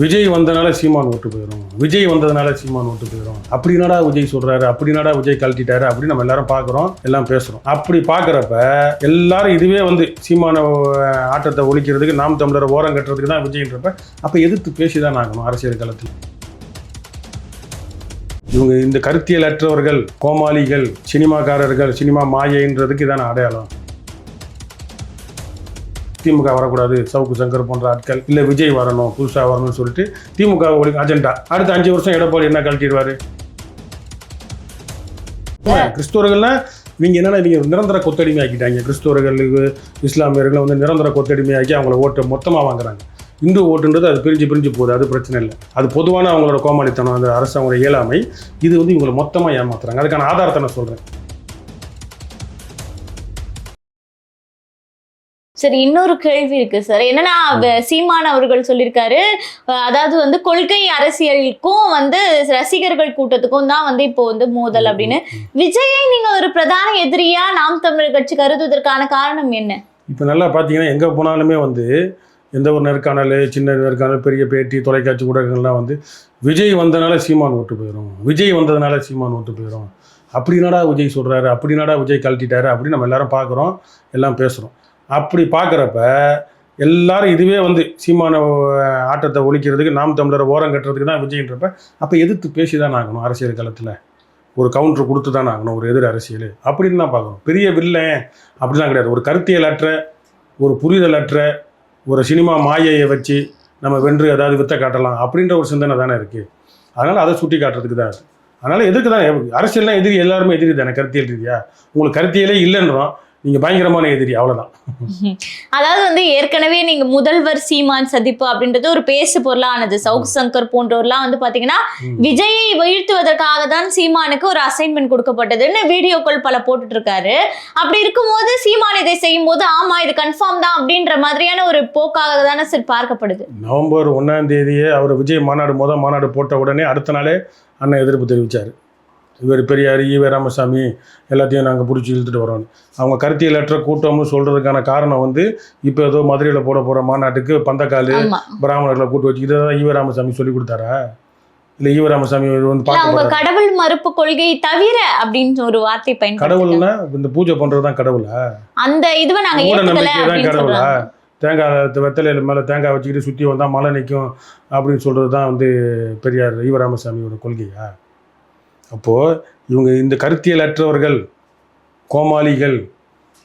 விஜய் வந்தனால சீமான் ஓட்டு போயிடும் விஜய் வந்ததுனால சீமான் ஓட்டு போயிடும் அப்படின்னாடா விஜய் சொல்றாரு? அப்படின்னாடா விஜய் கழட்டிட்டாரு? அப்படின்னு நம்ம எல்லாரும் பார்க்குறோம் எல்லாம் பேசுறோம். அப்படி பார்க்குறப்ப எல்லாரும் இதுவே வந்து சீமான ஆட்டத்தை ஒழிக்கிறதுக்கு நாம் தமிழரை ஓரம் கட்டுறதுக்கு தான் விஜய்ன்றப்ப அப்போ எதிர்த்து பேசி தான் ஆகணும் அரசியல் காலத்தில் இவங்க இந்த கருத்தியல் அற்றவர்கள் கோமாளிகள் சினிமாக்காரர்கள் சினிமா மாயைன்றதுக்கு இதான அடையாளம். திமுக வரக்கூடாது சவுக்கு சங்கர் போன்ற ஆட்கள் இல்லை விஜய் வரணும் புதுசாக வரணும்னு சொல்லிட்டு திமுக அஜெண்டா அடுத்த அஞ்சு வருஷம் எடப்பாடி என்ன கழட்டிடுவாரு? கிறிஸ்தவர்கள்னா இவங்க என்னன்னா இவங்க நிரந்தர கொத்தடிமை ஆக்கிட்டாங்க கிறிஸ்தவர்களுக்கு இஸ்லாமியர்களை வந்து நிரந்தர கொத்தடிமை ஆக்கி அவங்கள ஓட்டு மொத்தமாக வாங்குறாங்க. இந்து ஓட்டுன்றது அது பிரிஞ்சு பிரிஞ்சு போகுது அது பிரச்சனை இல்லை. அது பொதுவான அவங்களோட கோமாளித்தனம் அந்த அரசு அவங்களோட இயலாமை இது வந்து இவங்களை மொத்தமாக ஏமாத்துறாங்க. அதுக்கான ஆதாரத்தை நான் சொல்கிறேன் சரி இன்னொரு கேள்வி இருக்கு சார் என்னன்னா சீமான் அவர்கள் சொல்லியிருக்காரு அதாவது வந்து கொள்கை அரசியலுக்கும் வந்து ரசிகர்கள் கூட்டத்துக்கும் தான் வந்து இப்போ வந்து மோதல் அப்படின்னு. விஜயை நீங்க ஒரு பிரதான எதிரியா நாம் தமிழர் கட்சி கருதுவதற்கான காரணம் என்ன? இப்போ நல்லா பார்த்தீங்கன்னா எங்கே போனாலுமே வந்து எந்த ஒரு நேர்காணல் சின்ன நேர்காணல் பெரிய பேட்டி தொலைக்காட்சி ஊடகங்கள்லாம் வந்து விஜய் வந்தனால சீமான் ஓட்டு போயிடும் விஜய் வந்ததுனால சீமான் ஓட்டு போயிடும் அப்படின்னாடா விஜய் சொல்கிறாரு அப்படின்னாடா விஜய் கழட்டிட்டாரு? அப்படின்னு நம்ம எல்லாரும் பார்க்குறோம் எல்லாம் பேசுகிறோம் அப்படி பார்க்குறப்ப எல்லாரும் இதுவே வந்து சீமான ஆட்டத்தை ஒழிக்கிறதுக்கு நாம் தமிழரை ஓரம் கட்டுறதுக்கு தான் விஜய்ன்றப்ப அப்போ எதிர்த்து பேசி தான் ஆகணும் அரசியல் காலத்தில் ஒரு கவுண்டர் கொடுத்து தான் ஆகணும் ஒரு எதிர் அரசியல். அப்படின்னு தான் பார்க்கணும். பெரிய வில்லன் அப்படிலாம் கிடையாது. ஒரு கருத்தியலற்ற ஒரு புரிதலற்ற ஒரு சினிமா மாயையை வச்சு நம்ம வென்று ஏதாவது வித்த காட்டலாம் அப்படின்ற ஒரு சிந்தனை தானே இருக்குது அதனால் அதை சுட்டி காட்டுறதுக்கு தான் இருக்குது அதனால் எதுக்கு தான் அரசியல்லாம் எதிரி எல்லாருமே எதிரி தானே கருத்தியல் ரீதியாக உங்களுக்கு கருத்தியலே இல்லைன்றோம். நீங்கள் பயங்கரமான எதிரி அவ்வளோதான் அதாவது வந்து ஏற்கனவே நீங்க முதல்வர் சீமான் சந்திப்பு அப்படின்றது ஒரு பேசு பொருளானது. சவுக் சங்கர் போன்றவர்லாம் வந்து பாத்தீங்கன்னா. விஜயை வீழ்த்துவதற்காக தான் சீமானுக்கு ஒரு அசைன்மெண்ட் கொடுக்கப்பட்டதுன்னு வீடியோக்கள் பல போட்டுட்டு இருக்காரு அப்படி இருக்கும்போது சீமான் இதை செய்யும் போது ஆமா இது கன்ஃபார்ம் தான் அப்படின்ற மாதிரியான ஒரு போக்காக தானே சார் பார்க்கப்படுது. நவம்பர் ஒன்றாம் தேதியே அவர் விஜய் மாநாடு முதல் மாநாடு போட்ட உடனே அடுத்த நாளே அண்ணன் எதிர்ப்பு தெரிவித்தார் இவர் பெரியார் ஈவே ராமசாமி எல்லாத்தையும் நாங்கள் பிடிச்சி இழுத்துட்டு வரோம். அவங்க கருத்தியலற்ற கூட்டம்னு சொல்கிறதுக்கான காரணம் வந்து இப்போ ஏதோ மதுரையில் போட போகிற மாநாட்டுக்கு பந்தக்கால் பிராமணர்களை கூட்டு வச்சு இதை தான் ஈவே ராமசாமி சொல்லி கொடுத்தாரா? இல்லை ஈவே ராமசாமி வந்து அவங்க கடவுள் மறுப்பு கொள்கையை தவிர அப்படின்னு ஒரு வார்த்தை பயன்படுத்த கடவுள்னா இந்த பூஜை பண்ணுறது தான் கடவுளா? அந்த இதுவை நாங்க மூட ஏத்துக்கல நம்பிக்கை தான் கடவுளா? தேங்காய் வெத்தலையில் மேலே தேங்காய் வச்சுக்கிட்டு சுற்றி வந்தால் மழை நிற்கும் அப்படின்னு சொல்கிறது தான் வந்து பெரியார் ஈவராமசாமியோட கொள்கையா? அப்போது இவங்க இந்த கருத்தியல் அற்றவர்கள் கோமாளிகள்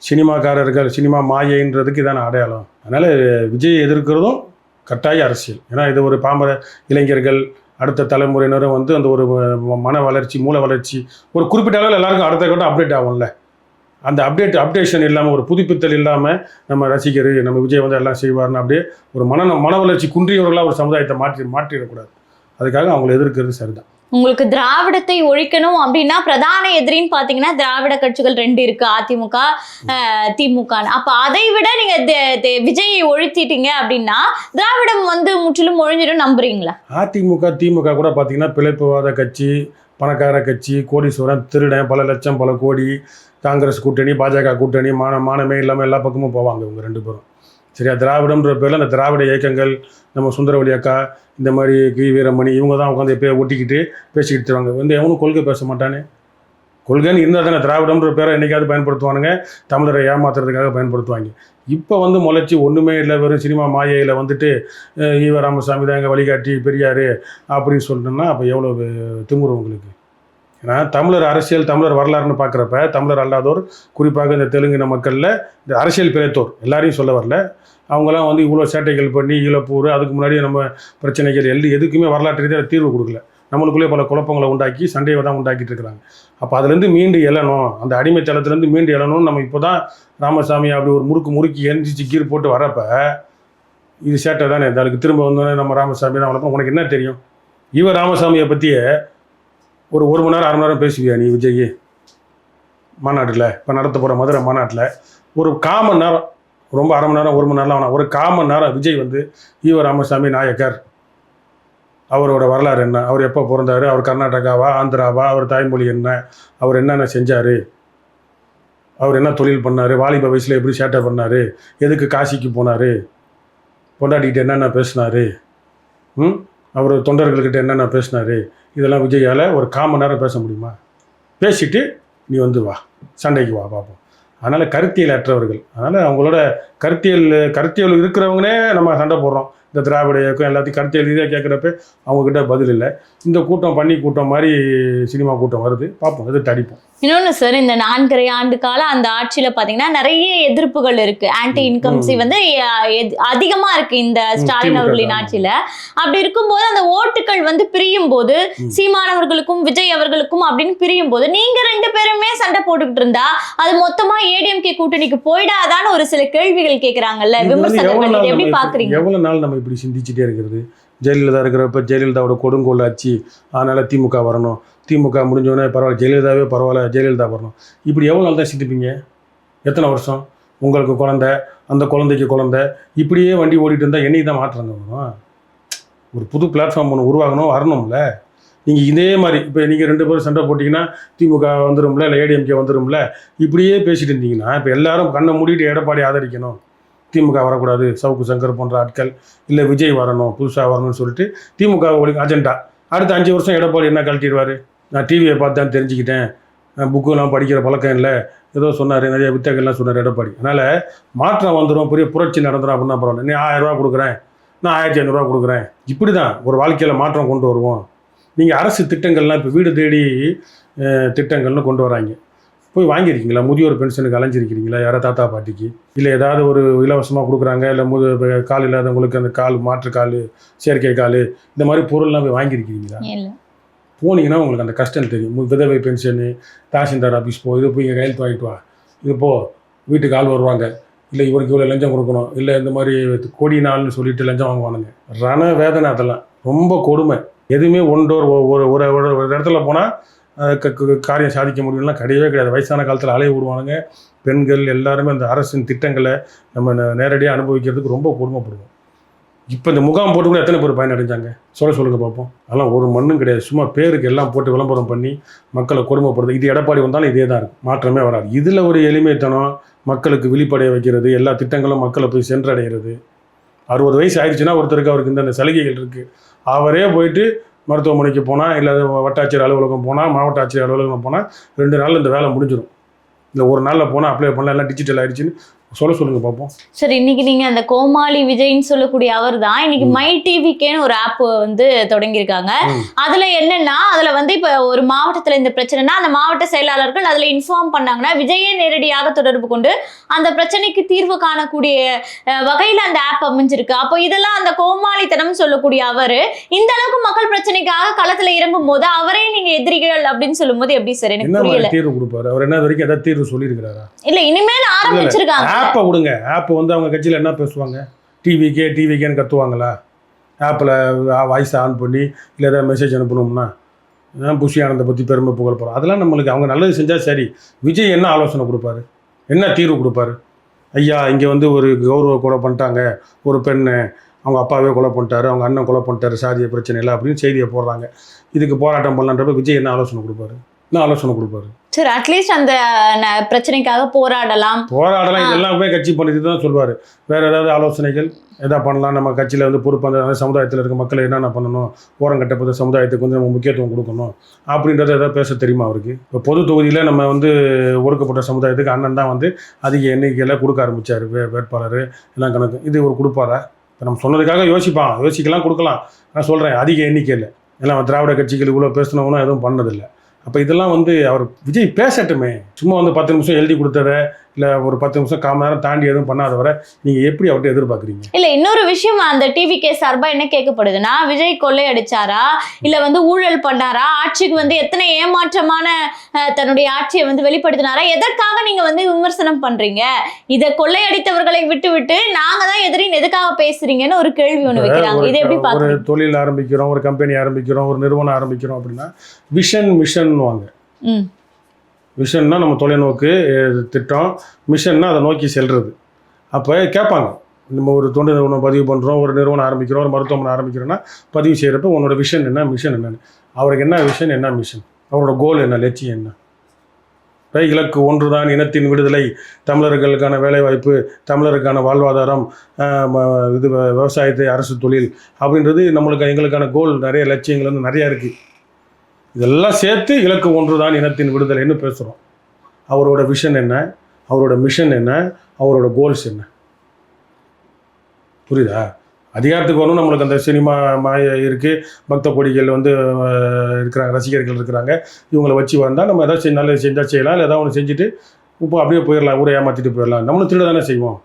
சினிமாக்காரர்கள் சினிமா மாயைன்றதுக்கு இதான அடையாளம். அதனால் விஜய் எதிர்க்கிறதும் கட்டாய அரசியல். ஏன்னா இது ஒரு பாம்பர இளைஞர்கள் அடுத்த தலைமுறையினரும் வந்து அந்த ஒரு மன வளர்ச்சி மூல வளர்ச்சி ஒரு குறிப்பிட்ட அளவில் எல்லாருக்கும் அடுத்த கட்டம் அப்டேட் ஆகும்ல. அந்த அப்டேட் அப்டேஷன் இல்லாமல் ஒரு புதுப்பித்தல் இல்லாமல் நம்ம ரசிகர் நம்ம விஜய் வந்து எல்லாம் செய்வார்னு அப்படியே ஒரு மன மன வளர்ச்சி குன்றியவர்களாக ஒரு சமுதாயத்தை மாற்றி மாற்றிடக்கூடாது. அதுக்காக அவங்களை எதிர்க்கிறது சரிதான். உங்களுக்கு திராவிடத்தை ஒழிக்கணும் அப்படின்னா பிரதான எதிரின்னு பாத்தீங்கன்னா திராவிட கட்சிகள் ரெண்டு இருக்கு அதிமுக அஹ், திமுக அப்ப அதை விட நீங்க விஜயை ஒழித்திட்டீங்க அப்படின்னா திராவிடம் வந்து முற்றிலும் ஒழிஞ்சிடும் நம்புறீங்களா? அதிமுக திமுக கூட பார்த்தீங்கன்னா பிழைப்புவாத கட்சி பணக்கார கட்சி கோடீஸ்வரன் திருடன் பல லட்சம் பல கோடி காங்கிரஸ் கூட்டணி பாஜக கூட்டணி மான மானமே இல்லாமல் எல்லா பக்கமும் போவாங்க இவங்க ரெண்டு பேரும். சரியா? திராவிடம்ன்ற பேரில் அந்த திராவிட இயக்கங்கள் நம்ம சுந்தரவழி அக்கா இந்த மாதிரி கி. வீரமணி இவங்க தான் உட்காந்து எப்போ ஒட்டிக்கிட்டு பேசிக்கிட்டு தருவாங்க வந்து எவனும் கொள்கை பேச மாட்டானே? கொள்கைன்னு இருந்தால் தானே திராவிடம்ன்ற பேரை என்னைக்காவது பயன்படுத்துவானுங்க? தமிழரை ஏமாத்துறதுக்காக பயன்படுத்துவாங்க. இப்போ வந்து முளைச்சி ஒன்றுமே இல்லை. வெறும் சினிமா மாயையில் வந்துட்டு ஈவ ராமசாமி தான் எங்கள் வழிகாட்டி பெரியார் அப்படின்னு சொல்லணுன்னா அப்போ எவ்வளோ திமுறை உங்களுக்கு? ஏன்னா தமிழர் அரசியல் தமிழர் வரலாறுன்னு பார்க்குறப்ப தமிழர் அல்லாதோர் குறிப்பாக இந்த தெலுங்கின மக்களில் இந்த அரசியல் பிழைத்தோர் எல்லாரையும் சொல்ல வரல. அவங்களாம் வந்து இவ்வளோ சேட்டைகள் பண்ணி ஈழப்பூர் அதுக்கு முன்னாடி நம்ம பிரச்சனைகள் எல்லாம் எதுக்குமே வரலாற்று ரீதியாக தீர்வு கொடுக்கல. நம்மளுக்குள்ளே பல குழப்பங்களை உண்டாக்கி சண்டையை தான் உண்டாக்கிட்டு இருக்கிறாங்க. அப்போ அதுலேருந்து மீண்டு எழணும். அந்த அடிமைத்தளத்துலேருந்து மீண்டு எழணும்னு நம்ம இப்போ தான் ராமசாமி அப்படி ஒரு முறுக்கு முறுக்கி எரிஞ்சிச்சு கீர் போட்டு வரப்போ இது சேட்டை தானே. இந்த அதுக்கு திரும்ப வந்தோடனே நம்ம ராமசாமி தான் வளர்ப்போம் உனக்கு என்ன தெரியும்? இவன் ராமசாமியை பற்றியே ஒரு ஒரு மணி நேரம் அரை மணி நேரம் பேசுவியா நீ விஜய் மாநாட்டில் இப்போ நடத்த போகிற மதுரை மாநாட்டில் ஒரு காமன் நேரம் ரொம்ப அரை மணி நேரம் ஒரு மணி நேரம் ஆனால் ஒரு காமன் நேரம் விஜய் வந்து ஈவ ராமசாமி நாயக்கர் அவரோட வரலாறு என்ன? அவர் எப்போ பிறந்தாரு? அவர் கர்நாடகாவா ஆந்திராவா? அவர் தாய்மொழி என்ன? அவர் என்னென்ன செஞ்சார்? அவர் என்ன தொழில் பண்ணார்? வாலிப வயசில் எப்படி சேட்டை பண்ணார்? எதுக்கு காசிக்கு போனார்? பொண்டாட்டிக்கிட்ட என்னென்ன பேசினாரு? ம்? அவர் தொண்டர்கள்கிட்ட என்னென்ன பேசினாரு? இதெல்லாம் விஜயால் ஒரு காமன் நேரம் பேச முடியுமா? பேசிட்டு நீ வந்து வா. சண்டைக்கு வா பார்ப்போம் அதனால் கருத்தியல் அற்றவர்கள். அதனால் அவங்களோட கருத்தியல் கருத்தியல் இருக்கிறவங்களே நம்ம சண்டை போடுறோம். இந்த திராவிட இயக்கம் எல்லாத்தையும் கருத்தியல் ரீதியாக கேட்குறப்ப அவங்கக்கிட்ட பதில் இல்லை. இந்த கூட்டம் பண்ணி கூட்டம் மாதிரி சினிமா கூட்டம் வருது. பார்ப்போம் எதிர்த்து அடிப்போம். இன்னொன்னு சார் இந்த நான்கரை ஆண்டு கால அந்த ஆட்சியில பாத்தீங்கன்னா நிறைய எதிர்ப்புகள் இருக்கு. ஆன்டி இன்கம்சி வந்து அஹ், எத்- அதிகமா இருக்கு இந்த ஸ்டாலின் அவர்களின். ஆட்சியில. அப்படி இருக்கும்போது அந்த ஓட்டுகள் வந்து பிரியும் போது. சீமானவர்களுக்கும் விஜய் அவர்களுக்கும் அப்படின்னு பிரியும் போது நீங்க ரெண்டு பேருமே சண்டை போட்டுக்கிட்டு இருந்தா அது மொத்தமா ஏடிஎம்கே கூட்டணிக்கு போயிடாதான்னு ஒரு சில கேள்விகள் நாள் இதை எப்படி பாக்குறீங்க? எவ்வளவு நாள் நம்ம இப்படி சிந்திச்சுட்டே இருக்கிறது ஜெயலலிதா இருக்கிறப்ப ஜெயலலிதாவோட கொடுங்கோல் ஆச்சு. அதனால் திமுக வரணும். திமுக முடிஞ்சோடனே பரவாயில்ல ஜெயலலிதாவே பரவாயில்ல ஜெயலலிதா வரணும். இப்படி எவ்வளோ நாள் தான் சிந்திப்பீங்க? எத்தனை வருஷம்? உங்களுக்கு குழந்தை அந்த குழந்தைக்கு குழந்தை இப்படியே வண்டி ஓடிட்டு இருந்தால் என்னைக்கு தான் மாற்றம் வரும்? ஒரு புது பிளாட்ஃபார்ம் ஒன்று உருவாகணும் வரணும்ல. நீங்கள் இதே மாதிரி இப்போ நீங்கள் ரெண்டு பேரும் சண்டை போட்டிங்கன்னா திமுக வந்துரும்ல இல்லை ஏடிஎம்கே வந்துடும்ல இப்படியே பேசிட்டு இருந்தீங்கன்னா இப்போ எல்லாரும் கண்ணை மூடிட்டு எடப்பாடி ஆதரிக்கணும். திமுக வரக்கூடாது. சவுக்கு சங்கர் போன்ற ஆட்கள் இல்லை விஜய் வரணும் புதுசாக வரணும்னு சொல்லிட்டு திமுக அஜெண்டா அடுத்த அஞ்சு வருஷம் எடப்பாடி என்ன கழட்டிடுவார்? நான் டிவியை பார்த்து தான் தெரிஞ்சுக்கிட்டேன். புக்குலாம் புக்கெல்லாம் படிக்கிற பழக்கம் இல்லை. ஏதோ சொன்னார் நிறைய வித்தகள்லாம் சொன்னார் எடப்பாடி. அதனால் மாற்றம் வந்துடும் பெரிய புரட்சி நடந்துடும் அப்படின்னா பரவாயில்ல. நீ ஆயிரம் ரூபா கொடுக்குறேன். நான் ஆயிரத்தி ஐநூறுரூவா கொடுக்குறேன். இப்படி தான் ஒரு வாழ்க்கையில் மாற்றம் கொண்டு வருவோம். நீங்கள் அரசு திட்டங்கள்லாம் இப்போ வீடு தேடி திட்டங்கள்னு கொண்டு வராங்க. போய் வாங்கியிருக்கீங்களா? முதியோர் பென்ஷனுக்கு அலைஞ்சிருக்கிறீங்களா யாரோ தாத்தா பாட்டிக்கு? இல்லை ஏதாவது ஒரு இலவசமாக கொடுக்குறாங்க? இல்லை முது கால் இல்லாதவங்களுக்கு அந்த கால் மாற்று கால் செயற்கை கால் இந்த மாதிரி பொருள்லாம் போய் வாங்கியிருக்கிறீங்களா போனீங்கன்னா உங்களுக்கு அந்த கஷ்டம் தெரியும். விதவை பென்ஷனு தாசில்தார் ஆஃபீஸ் போ இது போய் இங்கே கையெழுத்து வாங்கிட்டு வா. இது போ வீட்டுக்கு ஆள் வருவாங்க. இல்லை இவருக்கு இவ்வளோ லஞ்சம் கொடுக்கணும். இல்லை இந்த மாதிரி கோடி நாள்னு சொல்லிட்டு லஞ்சம் வாங்குவானுங்க. ரண வேதனை அதெல்லாம் ரொம்ப கொடுமை. எதுவுமே ஒன் டோர் ஒரு ஒரு ஒரு ஒரு இடத்துல போனால் காரியம் சாதிக்க முடியும்லாம் கிடையவே கிடையாது. வயசான காலத்தில் அலைய விடுவானுங்க. பெண்கள் எல்லாருமே அந்த அரசின் திட்டங்களை நம்ம நேரடியாக அனுபவிக்கிறதுக்கு ரொம்ப கொடுமைப்படுவோம். இப்போ இந்த முகாம் போட்டு கூட எத்தனை பேர் பயனடைஞ்சாங்க? சொல்ல சொல்லுங்க பார்ப்போம் அதெல்லாம் ஒரு மண்ணும் கிடையாது. சும்மா பேருக்கு எல்லாம் போட்டு விளம்பரம் பண்ணி மக்களை கொடுமைப்படுது இது எடப்பாடி வந்தாலும் இதே தான் இருக்கும் மாற்றமே வராது. இதில் ஒரு எளிமைத்தனம் மக்களுக்கு விழிப்படைய வைக்கிறது எல்லா திட்டங்களும் மக்களை போய் சென்றடைகிறது. அறுபது வயசு ஆயிடுச்சுன்னா ஒருத்தருக்கு அவருக்கு இந்த சலுகைகள் இருக்குது அவரே போயிட்டு மருத்துவமனைக்கு போனால் இல்லை வட்டாட்சியர் அலுவலகம் போனால் மாவட்ட ஆட்சியர் அலுவலகம் போனால் ரெண்டு நாளில் இந்த வேலை முடிஞ்சிடும் இல்லை ஒரு நாளில் போனால் அப்ளை பண்ணலாம் எல்லாம் டிஜிட்டல் ஆயிடுச்சுன்னு சொல்ல சொல்லுங்க பார்ப்போம் சரி இன்னைக்கு நீங்க அந்த கோமாளி விஜய்ன்னு சொல்லக்கூடிய அவர் தான் இன்னைக்கு மை. டிவிக்கேன்னு ஒரு ஆப் வந்து தொடங்கியிருக்காங்க. அதுல என்னன்னா அதுல வந்து இப்ப ஒரு மாவட்டத்துல இந்த பிரச்சனைனா அந்த மாவட்ட செயலாளர்கள் அதுல இன்ஃபார்ம் பண்ணாங்கன்னா விஜயை நேரடியாக தொடர்பு கொண்டு அந்த பிரச்சனைக்கு தீர்வு காணக்கூடிய வகையில அந்த ஆப் அமைஞ்சிருக்கு. அப்போ இதெல்லாம் அந்த கோமாளித்தனம் சொல்லக்கூடிய அவரு இந்த அளவுக்கு மக்கள் பிரச்சனைக்காக களத்துல இறங்கும் போது அவரே நீங்க எதிரிகள் அப்படின்னு சொல்லும்போது எப்படி சார்? எனக்கு புரியல. தீர்வு கொடுப்பாரு? அவர் என்ன வரைக்கும் ஏதாவது தீர்வு சொல்லியிருக்கிறாரா? இல்ல இனிமேல் ஆரம்பிச்சிருக்காங்க. ஆப்பை விடுங்க. ஆப்பை வந்து அவங்க கட்சியில் என்ன பேசுவாங்க? டிவிக்கே டிவிக்கேன்னு கத்துவாங்களா ஆப்பில் வாய்ஸ் ஆன் பண்ணி இல்லை ஏதாவது மெசேஜ் அனுப்பணும்னா அஹ் புஷி ஆனந்தை பற்றி பெருமை புகழ் போகிறோம் அதெல்லாம் நம்மளுக்கு அவங்க நல்லது செஞ்சால் சரி. விஜய் என்ன ஆலோசனை கொடுப்பாரு? என்ன தீர்வு கொடுப்பாரு? ஐயா இங்கே வந்து ஒரு கௌரவ கொலை பண்ணிட்டாங்க. ஒரு பெண்ணை அவங்க அப்பாவே கொலை பண்ணிட்டாரு. அவங்க அண்ணன் கொலை பண்ணிட்டாரு. சாதிய பிரச்சனை இல்லை அப்படின்னு செய்தியை போடுறாங்க. இதுக்கு போராட்டம் பண்ணலான்றப்ப விஜய் என்ன ஆலோசனை கொடுப்பாரு? என்ன ஆலோசனை கொடுப்பாரு. சரி அட்லீஸ்ட் அந்த பிரச்சனைக்காக போராடலாம். போராடலாம். இதெல்லாம் கட்சி பண்ணிட்டு தான் சொல்லுவார் வேற ஏதாவது ஆலோசனைகள்? எதா பண்ணலாம்? நம்ம கட்சியில் வந்து பொறுப்பு அந்த சமுதாயத்தில் இருக்க மக்களை என்னென்ன பண்ணணும்? ஓரம் கட்டப்பட்ட சமுதாயத்துக்கு வந்து நம்ம முக்கியத்துவம் கொடுக்கணும். அப்படின்றத ஏதாவது பேச தெரியுமா அவருக்கு? இப்போ பொது தொகுதியில் நம்ம வந்து ஒடுக்கப்பட்ட சமுதாயத்துக்கு அண்ணன் தான் வந்து அதிக எண்ணிக்கையில் கொடுக்க ஆரம்பிச்சார் வே வேட்பாளர். எல்லாம் கணக்கு. இது ஒரு கொடுப்பாரா? இப்போ நம்ம சொன்னதுக்காக யோசிப்பான். யோசிக்கலாம் கொடுக்கலாம். நான் சொல்கிறேன் அதிக எண்ணிக்கையில். எல்லாம் திராவிட கட்சிகள் இவ்வளோ பேசினவங்களும் எதுவும் பண்ணதில்லை. அப்போ இதெல்லாம் வந்து அவர் விஜய் பேசட்டுமே. சும்மா வந்து பத்து நிமிஷம் எழுதி கொடுத்தத இல்லை ஒரு பத்து நிமிஷம் காம நேரம் தாண்டி எதுவும் பண்ணாதவரை நீங்கள் எப்படி அவர்கிட்ட எதிர்பார்க்குறீங்க? இல்ல இன்னொரு விஷயம் அந்த டிவி கே சார்பா என்ன கேட்கப்படுதுன்னா விஜய் கொள்ளை அடிச்சாரா? இல்ல வந்து ஊழல் பண்ணாரா? ஆட்சிக்கு வந்து எத்தனை ஏமாற்றமான தன்னுடைய ஆட்சியை வந்து வெளிப்படுத்தினாரா? எதற்காக நீங்க வந்து விமர்சனம் பண்றீங்க? இத கொள்ளையடித்தவர்களை விட்டு விட்டு நாங்க தான் எதிரின்னு எதுக்காக பேசுறீங்கன்னு ஒரு கேள்வி ஒண்ணு வைக்கிறாங்க. இதை எப்படி ஒரு தொழில் ஆரம்பிக்கிறோம் ஒரு கம்பெனி ஆரம்பிக்கிறோம் ஒரு நிறுவனம் ஆரம்பிக்கிறோம் அப்படின்னா விஷன் மிஷன்னுவாங்க ம். விஷன்னா நம்ம தொலைநோக்கு திட்டம். மிஷன்னா அதை நோக்கி செல்வது அப்போ கேட்பாங்க. நம்ம ஒரு தொண்டு நிறுவனம் பதிவு பண்ணுறோம் ஒரு நிறுவனம் ஆரம்பிக்கிறோம் ஒரு மருத்துவமனை ஆரம்பிக்கிறோன்னா பதிவு செய்கிறப்ப உன்னோட விஷன் என்ன மிஷன் என்னன்னு. அவருக்கு என்ன விஷன் என்ன மிஷன் அவரோட கோல் என்ன லட்சியம் என்ன? ரை, இலக்கு ஒன்றுதான் இனத்தின் விடுதலை. தமிழர்களுக்கான வேலைவாய்ப்பு தமிழருக்கான வாழ்வாதாரம் இது விவசாயத்தை அரசு தொழில் அப்படின்றது நம்மளுக்கு எங்களுக்கான கோல் நிறைய லட்சியங்கள் வந்து நிறையா இருக்குது இதெல்லாம் சேர்த்து இலக்கு ஒன்றுதான் இனத்தின் விடுதலைன்னு பேசுகிறோம் அவரோட விஷன் என்ன? அவரோட மிஷன் என்ன? அவரோட கோல்ஸ் என்ன? புரியுதா? அதிகாரத்துக்கு வரணும் நம்மளுக்கு அந்த சினிமா மாய இருக்குது பக்த கொடிகள் வந்து இருக்கிறாங்க ரசிகர்கள் இருக்கிறாங்க. இவங்களை வச்சு வந்தால் நம்ம எதாவது செஞ்சு நல்லது செஞ்சால் செய்யலாம். இல்லை ஏதாவது ஒன்று செஞ்சுட்டு இப்போ அப்படியே போயிடலாம் ஊரை ஏமாற்றிட்டு போயிடலாம். நம்மளும் திருட தானே செய்வோம்.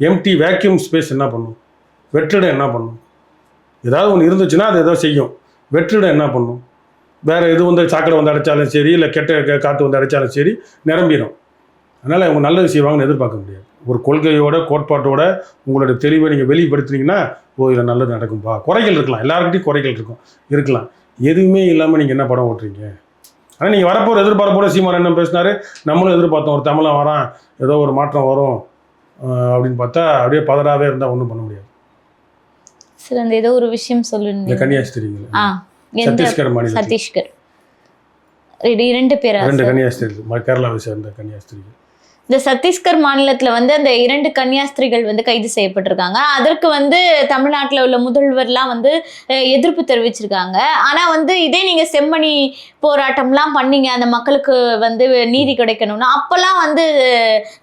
எம்டி வேக்யூம் ஸ்பேஸ் என்ன பண்ணும்? வெற்றிடம் என்ன பண்ணும்? ஏதாவது ஒன்று இருந்துச்சுன்னா அது ஏதோ செய்யும். வெற்றிடம் என்ன பண்ணும்? வேறு எது வந்து சாக்கடை வந்து அடைச்சாலும் சரி இல்லை கெட்ட காற்று வந்து அடைச்சாலும் சரி நிரம்பிடும் அதனால் அவங்க நல்லது செய்வாங்கன்னு எதிர்பார்க்க முடியாது. ஒரு கொள்கையோட கோட்பாட்டோட உங்களோட தெளிவை நீங்கள் வெளிப்படுத்துனீங்கன்னா ஓ இதில் நல்லது நடக்கும்பா. குறைகள் இருக்கலாம். எல்லாருக்கிட்டையும் குறைகள் இருக்கும் இருக்கலாம். எதுவுமே இல்லாமல் நீங்கள் என்ன படம் ஓட்டுறீங்க? ஆனால் நீங்கள் வரப்போகிற எதிர்பார்ப்போட சீமான் என்ன பேசினாரு நம்மளும் எதிர்பார்த்தோம் ஒரு தமிழன் வரான் ஏதோ ஒரு மாற்றம் வரும் அப்படின்னு பார்த்தா அப்படியே பதறாவே இருந்தால் ஒன்றும் பண்ண முடியாது. சார் அந்த ஏதோ ஒரு விஷயம் சொல்லுங்க எந்த சத்தீஸ்கர் மாநிலம் சத்தீஸ்கர். இது இரண்டு பேரா ரெண்டு ம- கேரளாவை சேர்ந்த கன்னியாஸ்திரிகள். இந்த சத்தீஸ்கர் மாநிலத்துல வந்து அந்த இரண்டு கன்னியாஸ்திரிகள் வந்து கைது செய்யப்பட்டிருக்காங்க. அதற்கு வந்து தமிழ்நாட்டுல உள்ள முதல்வர்லாம் வந்து எதிர்ப்பு தெரிவிச்சிருக்காங்க. ஆனா வந்து இதே நீங்க செம்மணி போராட்டம்லாம் பண்ணீங்க. அந்த மக்களுக்கு வந்து நீதி கிடைக்கணும்னா. அப்பெல்லாம் வந்து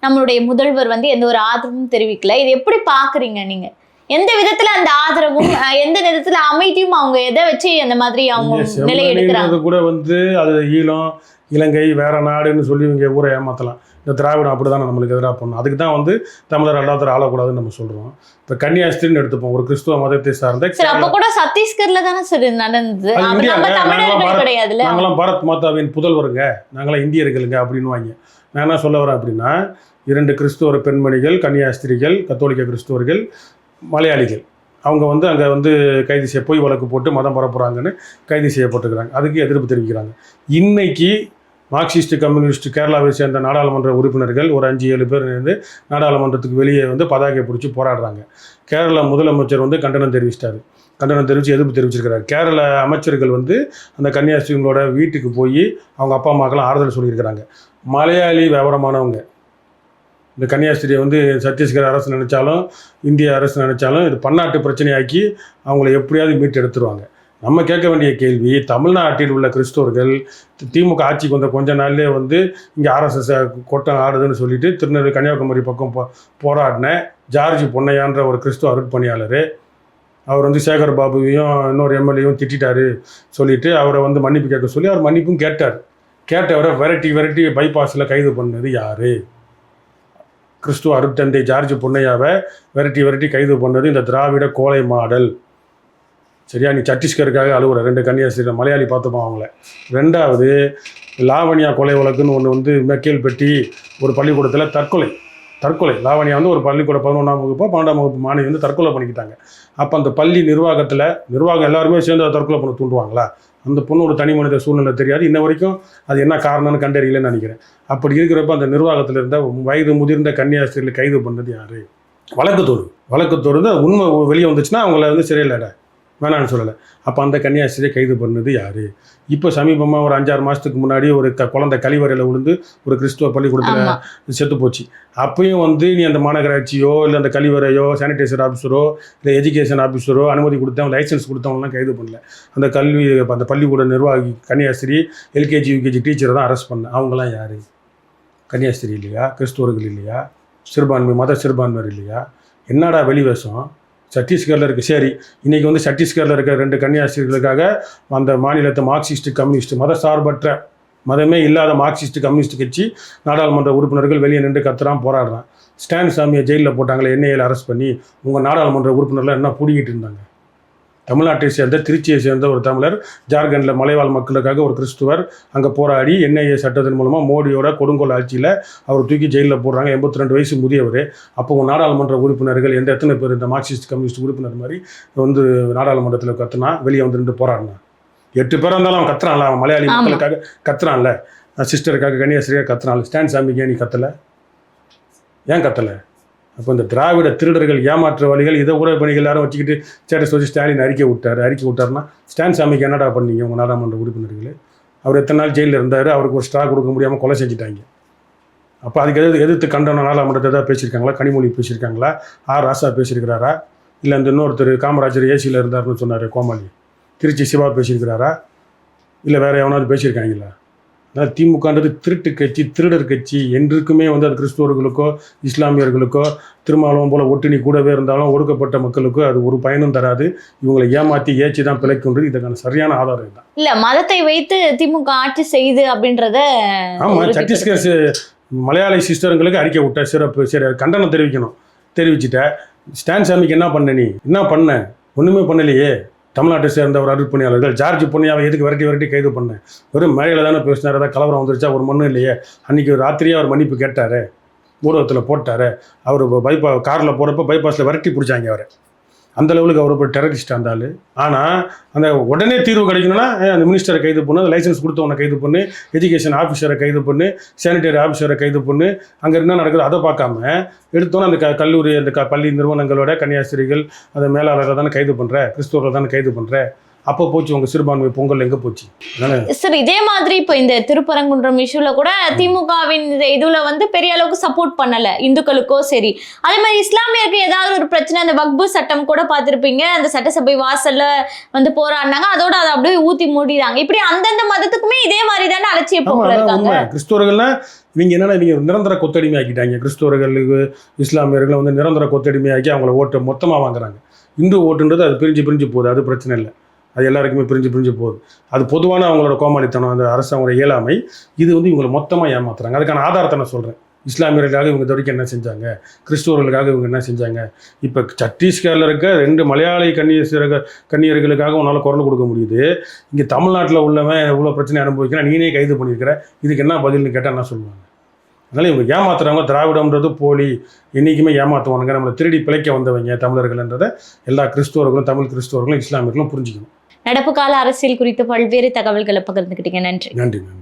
நம்மளுடைய முதல்வர் வந்து எந்த ஒரு ஆதரவும் தெரிவிக்கல. இது எப்படி பாக்குறீங்க நீங்க? எந்த விதத்துல அந்த ஆதரவும் எந்த விதத்துல அமைதியும் அவங்க எதை வச்சு அந்த மாதிரி அவங்க நிலை எடுக்கிறாங்க கூட வந்து அது ஈழம் இலங்கை வேற நாடுன்னு சொல்லி இங்கே ஊரை ஏமாற்றலாம் இந்த திராவிடம் அப்படி தான் நம்மளுக்கு எதிராக பண்ணும் அதுக்கு தான் வந்து தமிழர் அல்லாதர் ஆளக்கூடாதுன்னு நம்ம சொல்கிறோம் இப்போ கன்னியாஸ்திரின்னு எடுத்துப்போம். ஒரு கிறிஸ்துவ மதத்தை சார்ந்த சார் அப்ப கூட சத்தீஸ்கர்ல தானே சார் நடந்தது? நாங்களாம் பாரத்- மாதாவின் புதல்வருங்க. நாங்களாம் இந்தியர்களுங்க அப்படின்னுவாங்க. நான் என்ன சொல்ல வரேன் அப்படின்னா இரண்டு கிறிஸ்துவ பெண்மணிகள் கன்னியாஸ்திரிகள் கத்தோலிக்க கிறிஸ்துவர்கள் மலையாளிகள். அவங்க வந்து அங்கே வந்து கைது செய்ய பொய் வழக்கு போட்டு மதம் பரப்புகிறாங்கன்னு கைது செய்யப்பட்டுக்கிறாங்க அதுக்கு எதிர்ப்பு தெரிவிக்கிறாங்க. இன்னைக்கு மார்க்சிஸ்ட் கம்யூனிஸ்ட் கேரளாவை சேர்ந்த நாடாளுமன்ற உறுப்பினர்கள் ஒரு அஞ்சு ஏழு பேர் இருந்து நாடாளுமன்றத்துக்கு வெளியே வந்து பதாகை பிடிச்சி போராடுறாங்க. கேரள முதலமைச்சர் வந்து கண்டனம் தெரிவிச்சிட்டாரு. கண்டனம் தெரிவித்து எதிர்ப்பு தெரிவிச்சிருக்கிறார். கேரள அமைச்சர்கள் வந்து அந்த கன்னியாஸ்திரிகளோட வீட்டுக்கு போய் அவங்க அப்பா அம்மாக்கெல்லாம் ஆறுதல் சொல்லியிருக்கிறாங்க. மலையாளி விவரமானவங்க இந்த கன்னியாஸ்திரியை வந்து சத்தீஸ்கர் அரசு நினைச்சாலும் இந்திய அரசு நினைச்சாலும் இது பன்னாட்டு பிரச்சனையாக்கி அவங்கள எப்படியாவது மீட்டு எடுத்துருவாங்க. நம்ம கேட்க வேண்டிய கேள்வி தமிழ்நாட்டில் உள்ள கிறிஸ்தவர்கள் திமுக ஆட்சிக்கு வந்த கொஞ்ச நாள்லேயே வந்து இங்கே ஆர்எஸ்எஸ் கொட்டம் ஆடுதுன்னு சொல்லிட்டு திருநெல்வேலி கன்னியாகுமரி பக்கம் போ போராடின ஜார்ஜ் பொன்னையான்ற ஒரு கிறிஸ்துவ அருட்பணியாளர். அவர் வந்து சேகர் பாபுவையும் இன்னொரு எம்எல்ஏயும் திட்டாரு சொல்லிட்டு அவரை வந்து மன்னிப்பு கேட்க சொல்லி அவர் மன்னிப்பும் கேட்டார். கேட்டவரை விரட்டி விரட்டி பைபாஸில் கைது பண்ணது யாரு? கிறிஸ்துவ அருட்தந்தை ஜார்ஜ் பொன்னையாவை விரட்டி விரட்டி கைது பண்ணது இந்த திராவிட கோலை மாடல். சரியா? நீ சத்தீஸ்கருக்காக அழுகுற ரெண்டு கன்னியாஸ்திரி மலையாளி பார்த்துப்பான் அவங்கள. ரெண்டாவது லாவணியா கொலை வழக்குன்னு ஒன்று வந்து மெக்கேல் பெட்டி ஒரு பள்ளிக்கூடத்தில் தற்கொலை. தற்கொலை. லாவணியா வந்து ஒரு பள்ளிக்கூட பதினொன்றாம் வகுப்போ பன்னெண்டாம் வகுப்பு மாணவி வந்து தற்கொலை பண்ணிக்கிட்டாங்க. அப்போ அந்த பள்ளி நிர்வாகத்தில் நிர்வாகம் எல்லாருமே சேர்ந்து அதை தற்கொலை பண்ண தூண்டுவாங்களா? அந்த பொண்ணோட தனி மனித சூழ்நிலை தெரியாது. இன்ன வரைக்கும் அது என்ன காரணம்னு கண்டறியலன்னு நினைக்கிறேன். அப்படி இருக்கிறப்ப அந்த நிர்வாகத்தில் இருந்த வயது முதிர்ந்த கன்னியாஸ்திரியில் கைது பண்ணது யாரு? வழக்கு தொடு. வழக்கு தோறுந்து உண்மை வெளியே வந்துச்சுன்னா அவங்கள வந்து சிறையில் இட வேணான்னு சொல்லலை. அப்போ அந்த கன்னியாஸ்திரியை கைது பண்ணது யாரு? இப்போ சமீபமாக ஒரு அஞ்சாறு மாதத்துக்கு முன்னாடி ஒரு க குழந்தை கழிவறையில் விழுந்து ஒரு கிறிஸ்துவ பள்ளிக்கூடத்தில் செத்து போச்சு. அப்பயும் வந்து நீ அந்த மாநகராட்சியோ இல்லை அந்த கழிவறையோ சானிடைசர் ஆஃபீஸரோ இல்லை எஜுகேஷன் ஆஃபீஸரோ அனுமதி கொடுத்தவங்க லைசன்ஸ் கொடுத்தவங்களாம் கைது பண்ணல. அந்த கல்வி அந்த பள்ளிக்கூட நிர்வாகி கன்னியாஸ்திரி எல்கேஜி யூகேஜி டீச்சரை தான் அரெஸ்ட் பண்ண. அவங்களாம் யார்? கன்னியாஸ்திரி இல்லையா? கிறிஸ்துவர்கள் இல்லையா? சிறுபான்மை மத சிறுபான்மையர் இல்லையா? என்னடா வெளிவேஷம் சத்தீஸ்கரில் இருக்குது சரி இன்றைக்கி வந்து சத்தீஸ்கரில் இருக்கிற ரெண்டு கன்னியாஸ்திரிகளுக்காக அந்த மாநிலத்தை மார்க்சிஸ்ட் கம்யூனிஸ்ட் மத சார்பற்ற மதமே இல்லாத மார்க்சிஸ்ட் கம்யூனிஸ்ட் கட்சி நாடாளுமன்ற உறுப்பினர்கள் வெளியே நின்று கத்துறான் போராடுறான் ஸ்டான் சாமியை ஜெயிலில் போட்டாங்களே என்ஐஏல அரெஸ்ட் பண்ணி உங்கள் நாடாளுமன்ற உறுப்பினர்லாம் என்ன பிடிங்கிட்டு இருந்தாங்க? தமிழ்நாட்டை சேர்ந்த திருச்சியை சேர்ந்த ஒரு தமிழர் ஜார்க்கண்டில் மலைவாழ் மக்களுக்காக ஒரு கிறிஸ்துவர் அங்கே போராடி என்ஐஏ சட்டத்தின் மூலமாக மோடியோட கொடுங்கோல் ஆட்சியில் அவர் தூக்கி ஜெயிலில் போடுறாங்க. எண்பத்தி ரெண்டு வயசு முதியவர். அப்போ நாடாளுமன்ற உறுப்பினர்கள் எந்த எத்தனை பேர் இந்த மார்க்சிஸ்ட் கம்யூனிஸ்ட் உறுப்பினர் மாதிரி வந்து நாடாளுமன்றத்தில் கத்துனா வெளியே வந்து நின்று போராடினான் எட்டு பேராக இருந்தாலும் அவன் கத்துறான்ல அவன் மலையாளி. மக்களுக்காக கத்துறான்ல. சிஸ்டருக்காக கன்னியாஸ்திரியாக கத்துறான்ல. ஸ்டான் சாமிக்கு நீ கத்தலை? ஏன் கத்தலை? அப்போ இந்த திராவிட திருடர்கள் ஏமாற்று வழிகள் இதை கூட பணிகள் எல்லாரும் வச்சுக்கிட்டு ஸ்டேட்டஸ் வச்சு ஸ்டாலின் அறிக்கை விட்டார். அறிக்கை விட்டார்னா ஸ்டான் சாமிக்கு என்னடா பண்ணீங்க உங்கள் நாடாளுமன்ற உறுப்பினர்களே? அவர் எத்தனை நாள் ஜெயிலில் இருந்தார் அவருக்கு ஒரு ஸ்ட்ரா கொடுக்க முடியாமல் கொலை செஞ்சுட்டாங்க. அப்போ அதுக்கு எதிர்த்து எதிர்த்து கண்டனம் நாடாளுமன்றத்தை ஏதாவது பேசியிருக்காங்களா? கனிமொழி பேசியிருக்காங்களா? ஆர் ராசா பேசியிருக்கிறாரா? இல்லை இந்த இன்னொருத்தர் காமராஜர் ஏசியில் இருந்தார்னு சொன்னார் கோமாளி. திருச்சி சிவா பேசியிருக்கிறாரா? இல்லை வேறு எவனாவது பேசியிருக்காங்களா? அதாவது திமுகன்றது திருட்டு கட்சி திருடர் கட்சி என்றைக்குமே வந்து அது கிறிஸ்துவர்களுக்கோ இஸ்லாமியர்களுக்கோ திருமாவளவன் போல ஒட்டுணி கூடவே இருந்தாலும் ஒடுக்கப்பட்ட மக்களுக்கோ அது ஒரு பயனும் தராது. இவங்களை ஏமாற்றி ஏச்சி தான் பிழைக்குன்றது இதுக்கான சரியான ஆதாரம் தான் இல்ல மதத்தை வைத்து திமுக ஆட்சி செய்யுது அப்படின்றத ஆமாம். சத்தீஸ்கர் மலையாளி சிஸ்டர்களுக்கு அறிக்கை விட்ட சிறப்பு சரி கண்டனம் தெரிவிக்கணும் தெரிவிச்சிட்ட. ஸ்டான் சாமிக்கு என்ன பண்ண நீ? என்ன பண்ண? ஒன்றுமே பண்ணலையே. தமிழ்நாட்டை சேர்ந்த ஒரு அருட்பணியாளர்கள் ஜார்ஜ் புண்ணியாவை எதுக்கு விரட்டி விரட்டி கைது பண்ணேன்? வெறும் மேலையில் தானே பேசினார் ஏதாவது கலவரம் வந்துருச்சா? ஒரு மண்ணும் இல்லையே. அன்றைக்கி ராத்திரியே அவர் மன்னிப்பு கேட்டார். ஊடகத்தில் போட்டார். அவர் பைபா காரில் போகிறப்ப பைபாஸில் விரட்டி பிடிச்சாங்க அவரை. அந்த லெவலுக்கு அவர் ஒரு டெரரிஸ்ட் ஆள் ஆனால் அந்த உடனே தீர்வு கிடைக்கணும்னா அந்த மினிஸ்டரை கைது பண்ணு அந்த லைசன்ஸ் கொடுத்தவனை கைது பண்ணு எஜுகேஷன் ஆஃபீஸரை கைது பண்ணு சானிடரி ஆஃபீஸரை கைது பண்ணு அங்கே என்ன நடக்குது அதை பார்க்காம எடுத்தோன்னே அந்த க கல்லூரி அந்த க பள்ளி நிறுவனங்களோட கன்னியாஸ்திரிகள் அந்த மேலாளரை தானே கைது பண்ணுற கிறிஸ்துவரை தானே கைது பண்ணுற அப்போ போச்சு உங்கள் சிறுபான்மை பொங்கல் எங்கே போச்சு? சார் இதே மாதிரி இப்போ இந்த திருப்பரங்குன்றம் இஷ்யூல கூட திமுகவின் இந்த இதுல வந்து பெரிய அளவுக்கு சப்போர்ட் பண்ணல இந்துக்களுக்கோ சரி. அதே மாதிரி இஸ்லாமியருக்கு ஏதாவது ஒரு பிரச்சனை அந்த வக்பு சட்டம் கூட பார்த்திருப்பீங்க. அந்த சட்டசபை வாசல்ல வந்து போராடினாங்க. அதோட அதை அப்படியே ஊத்தி மூடிறாங்க இப்படி அந்தந்த மதத்துக்குமே இதே மாதிரி தானே அலட்சிய கிறிஸ்துவர்கள்லாம் இவங்க என்னன்னா இவங்க நிரந்தர கொத்தடிமை ஆக்கிட்டாங்க கிறிஸ்துவர்களுக்கு இஸ்லாமியர்களை வந்து நிரந்தர கொத்தடிமை ஆக்கி அவங்கள ஓட்டு மொத்தமாக வாங்குறாங்க. இந்து ஓட்டுன்றது அது பிரிஞ்சு பிரிஞ்சு போகுது அது பிரச்சனை இல்லை. அது எல்லாருக்குமே பிரிஞ்சு பிரிஞ்சு போகுது. அது பொதுவான அவங்களோட கோமாளித்தனம் அந்த அரசு அவங்களோட இயலாமை இது வந்து இவங்களை மொத்தமாக ஏமாத்துறாங்க. அதுக்கான ஆதாரத்தை நான் சொல்கிறேன் இஸ்லாமியர்களுக்காக இவங்க இது வரைக்கும் என்ன செஞ்சாங்க? கிறிஸ்துவர்களுக்காக இவங்க என்ன செஞ்சாங்க? இப்போ சத்தீஸ்கரில் இருக்க ரெண்டு மலையாளி கன்னியர் கன்னியர்களுக்காக உன்னால் குரல் கொடுக்க முடியுது. இங்கே தமிழ்நாட்டில் உள்ளவன் எவ்வளோ பிரச்சனை அனுபவிக்கிறான் நீனே கைது பண்ணியிருக்கிற. இதுக்கு என்ன பதில்னு கேட்டால் என்ன சொல்லுவாங்க? அதனால் இவங்க ஏமாத்துறவங்க திராவிடம்ன்றது போலி என்றைக்குமே ஏமாற்றுவானுங்க நம்மளை திருடி பிழைக்க வந்தவங்க தமிழர்கள்ன்றதை எல்லா கிறிஸ்துவர்களும் தமிழ் கிறிஸ்துவர்களும் இஸ்லாமியர்களும் புரிஞ்சுக்கணும். நடப்பு கால அரசியல் குறித்து பல்வேறு தகவல்களை பகிர்ந்துக்கிட்டீங்க நன்றி. நன்றி நன்றி.